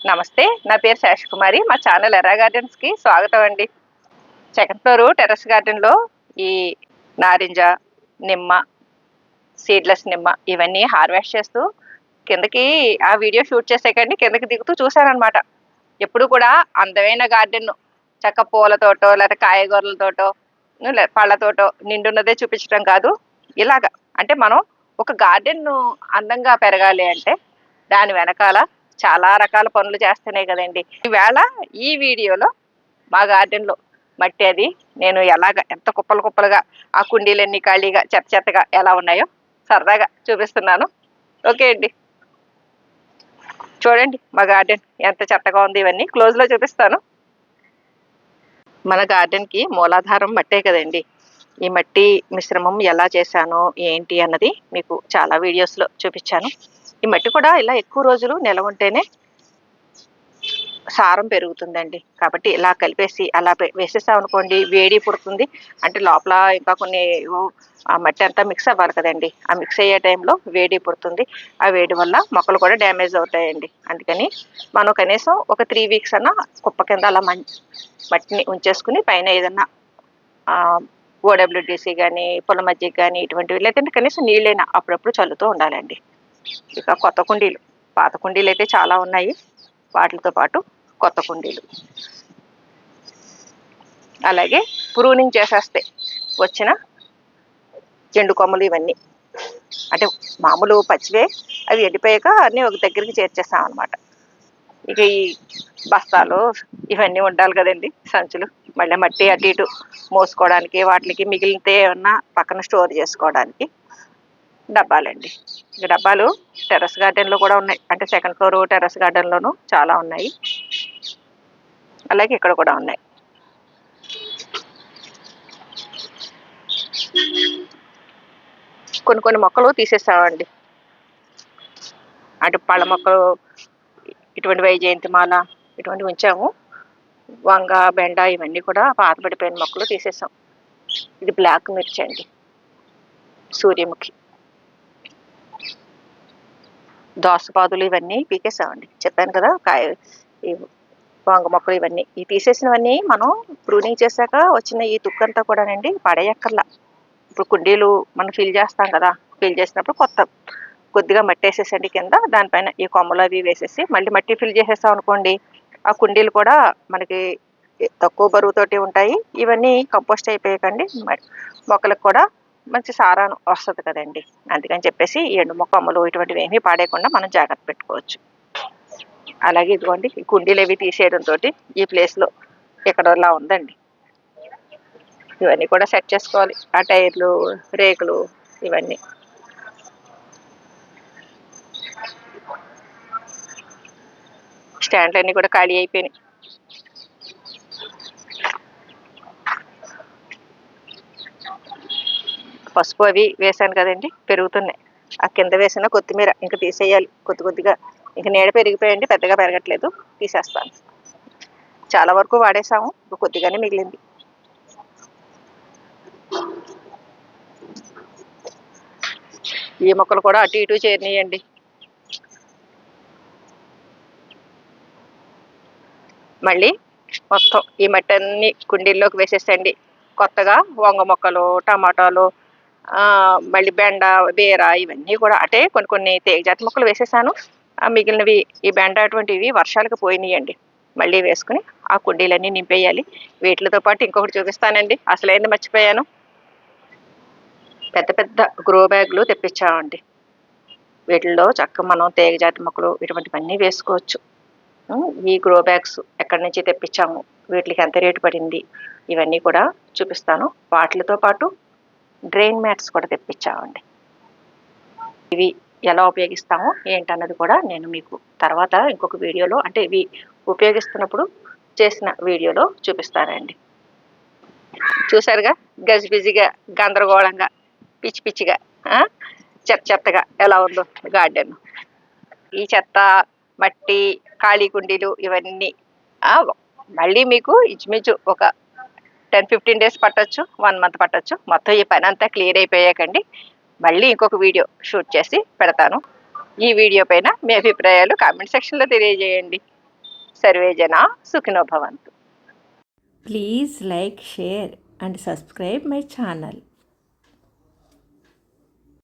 నమస్తే నా పేరు శేష్ కుమారి. మా ఛానల్ ఎర్రా గార్డెన్స్కి స్వాగతం అండి. సెకండ్ ఫ్లోర్ టెర్రస్ గార్డెన్లో ఈ నారింజ నిమ్మ సీడ్లెస్ నిమ్మ ఇవన్నీ హార్వెస్ట్ చేస్తూ కిందకి ఆ వీడియో షూట్ చేసేకండి కిందకి దిగుతూ చూశానమాట ఎప్పుడు కూడా అందమైన గార్డెన్ చక్క పూలతోటో లేదా కాయగూరలతోటో పళ్ళతోటో నిండున్నదే చూపించడం కాదు. ఇలాగా. అంటే మనం ఒక గార్డెన్ అందంగా పెరగాలి అంటే దాని వెనకాల చాలా రకాల పనులు చేస్తేనే కదండి. ఈవేళ ఈ వీడియోలో మా గార్డెన్లో మట్టి అది నేను ఎలాగ ఎంత కుప్పలు కుప్పలుగా ఆ కుండీలన్నీ ఖాళీగా చెత్త చెత్తగా ఎలా ఉన్నాయో సరదాగా చూపిస్తున్నాను. ఓకే అండి. చూడండి మా గార్డెన్ ఎంత చెత్తగా ఉంది ఇవన్నీ క్లోజ్లో చూపిస్తాను. మన గార్డెన్కి మూలాధారం మట్టే కదండి. ఈ మట్టి మిశ్రమం ఎలా చేశాను ఏంటి అన్నది మీకు చాలా వీడియోస్లో చూపించాను. ఈ మట్టి కూడా ఇలా ఎక్కువ రోజులు నిలవ ఉంటేనే సారం పెరుగుతుందండి. కాబట్టి ఇలా కలిపేసి అలా పె- అనుకోండి వేడి పుడుతుంది. అంటే లోపల ఇంకా కొన్ని ఆ మట్టి అంతా మిక్స్ అవ్వాలి కదండి. ఆ మిక్స్ అయ్యే టైంలో వేడి పుడుతుంది. ఆ వేడి వల్ల మొక్కలు కూడా డ్యామేజ్ అవుతాయండి. అందుకని మనం కనీసం ఒక త్రీ వీక్స్ అన్న కుప్ప కింద అలా మట్టిని ఉంచేసుకుని పైన ఏదన్నా ఓడబ్ల్యూడిసి కానీ పొల మజ్జిగ కానీ ఇటువంటివి లేదంటే కనీసం నీళ్ళైనా అప్పుడప్పుడు చల్లుతూ ఉండాలండి. ఇక కొత్త కుండీలు. పాత కుండీలు అయితే చాలా ఉన్నాయి. వాటితో పాటు కొత్త కుండీలు. అలాగే ప్రూనింగ్ చేసేస్తే వచ్చిన చెండు కొమ్మలు ఇవన్నీ. అంటే మామూలు పచ్చివే అవి ఎండిపోయాక అన్నీ ఒక దగ్గరికి చేర్చేస్తాం అనమాట ఇక ఈ బస్తాలు ఇవన్నీ ఉండాలి కదండి సంచులు. మళ్ళీ మట్టి అటు ఇటు మోసుకోవడానికి వాటికి మిగిలితే ఏమన్నా పక్కన స్టోర్ చేసుకోవడానికి. డబ్బాలండి. ఇక డబ్బాలు టెర్రస్ గార్డెన్లో కూడా ఉన్నాయి. అంటే సెకండ్ ఫ్లోర్ టెర్రస్ గార్డెన్లోనూ చాలా ఉన్నాయి. అలాగే ఇక్కడ కూడా ఉన్నాయి. కొన్ని కొన్ని మొక్కలు తీసేస్తామండి. అటు పళ్ళ మొక్కలు ఇటువంటి వైజయంతి మాల ఇటువంటివి ఉంచాము. వంగ బెండ ఇవన్నీ కూడా పాతబడిపోయిన మొక్కలు తీసేసాం. ఇది బ్లాక్ మిర్చి అండి. సూర్యముఖి. దోసపాదులు ఇవన్నీ పీకేసామండి. చెప్పాను కదా కాయ ఈ వంగ మొక్కలు ఇవన్నీ. ఈ తీసేసినవన్నీ మనం ప్రూనింగ్ చేశాక వచ్చిన ఈ తుక్కంతా కూడానండి పడేయక్కర్లా. ఇప్పుడు కుండీలు మనం ఫిల్ చేస్తాం కదా ఫిల్ చేసినప్పుడు కొత్త కొద్దిగా మట్టి వేసేసండి కింద దానిపైన ఈ కొమ్మలు అవి వేసేసి మళ్ళీ మట్టి ఫిల్ చేసేస్తాం అనుకోండి ఆ కుండీలు కూడా మనకి తక్కువ బరువుతోటి ఉంటాయి. ఇవన్నీ కంపోస్ట్ అయిపోయాకండి మ- మొక్కలకు కూడా మంచి సారాను వస్తుంది కదండి. అందుకని చెప్పేసి ఎండు మొక్కమ్మలు ఇటువంటివి ఏమీ పాడేయకుండా మనం జాగ్రత్త పెట్టుకోవచ్చు. అలాగే ఇదిగోండి ఈ కుండీలు అవి తీసేయడంతో ఈ ప్లేస్లో ఎక్కడోలా ఉందండి. ఇవన్నీ కూడా సెట్ చేసుకోవాలి. ఆ టైర్లు రేకులు ఇవన్నీ. స్టాండ్లు అన్నీ కూడా ఖాళీ అయిపోయినాయి. పసుపు అవి వేసాను కదండి పెరుగుతున్నాయి. ఆ కింద వేసిన కొత్తిమీర ఇంకా తీసేయాలి కొద్ది కొద్దిగా. ఇంకా నీడ పెరిగిపోయండి పెద్దగా పెరగట్లేదు తీసేస్తాను. చాలా వరకు వాడేసాము ఇప్పుడు కొద్దిగానే మిగిలింది. ఈ మొక్కలు కూడా అటు ఇటు చేరినాయండి. మళ్ళీ మొత్తం ఈ మట్టి అన్ని కుండీల్లోకి వేసేసండి కొత్తగా వంగ మొక్కలు టమాటాలు మళ్ళీ బెండ బీర ఇవన్నీ కూడా అటే కొన్ని కొన్ని తేగజాతి మొక్కలు వేసేసాను. మిగిలినవి ఈ బెండ అటువంటివి వర్షాలకు పోయినాయండి. మళ్ళీ వేసుకుని ఆ కుండీలన్నీ నింపేయాలి. వీటితో పాటు ఇంకొకటి చూపిస్తానండి. అసలైంది మర్చిపోయాను. పెద్ద పెద్ద గ్రో బ్యాగులు తెప్పించామండి. వీటిల్లో చక్క మనం తేగజాతి మొక్కలు ఇటువంటివన్నీ వేసుకోవచ్చు. ఈ గ్రో బ్యాగ్స్ ఎక్కడి నుంచి తెప్పించాము? వీటికి ఎంత రేటు పడింది? ఇవన్నీ కూడా చూపిస్తాను. వాటితో పాటు డ్రైన్ మ్యాట్స్ కూడా తెప్పించామండి. ఇవి ఎలా ఉపయోగిస్తామో ఏంటన్నది కూడా నేను మీకు తర్వాత ఇంకొక వీడియోలో అంటే ఇవి ఉపయోగిస్తున్నప్పుడు చేసిన వీడియోలో చూపిస్తానండి. చూసారుగా గజిబిజిగా గందరగోళంగా పిచ్చి పిచ్చిగా చెత్త చెత్తగా ఎలా ఉందో గార్డెన్. ఈ చెత్త మట్టి ఖాళీ కుండీలు ఇవన్నీ మళ్ళీ మీకు ఇంచుమించు ఒక టెన్ ఫిఫ్టీన్ డేస్ పట్టొచ్చు వన్ మంత్ పట్టొచ్చు. మొత్తం ఈ పని అంతా క్లియర్ అయిపోయాకండి. మళ్ళీ ఇంకొక వీడియో షూట్ చేసి పెడతాను. ఈ వీడియో పైన మీ అభిప్రాయాలు కామెంట్ సెక్షన్లో తెలియజేయండి. సర్వే జన సుఖినో భవంతు. Please like share and subscribe my channel.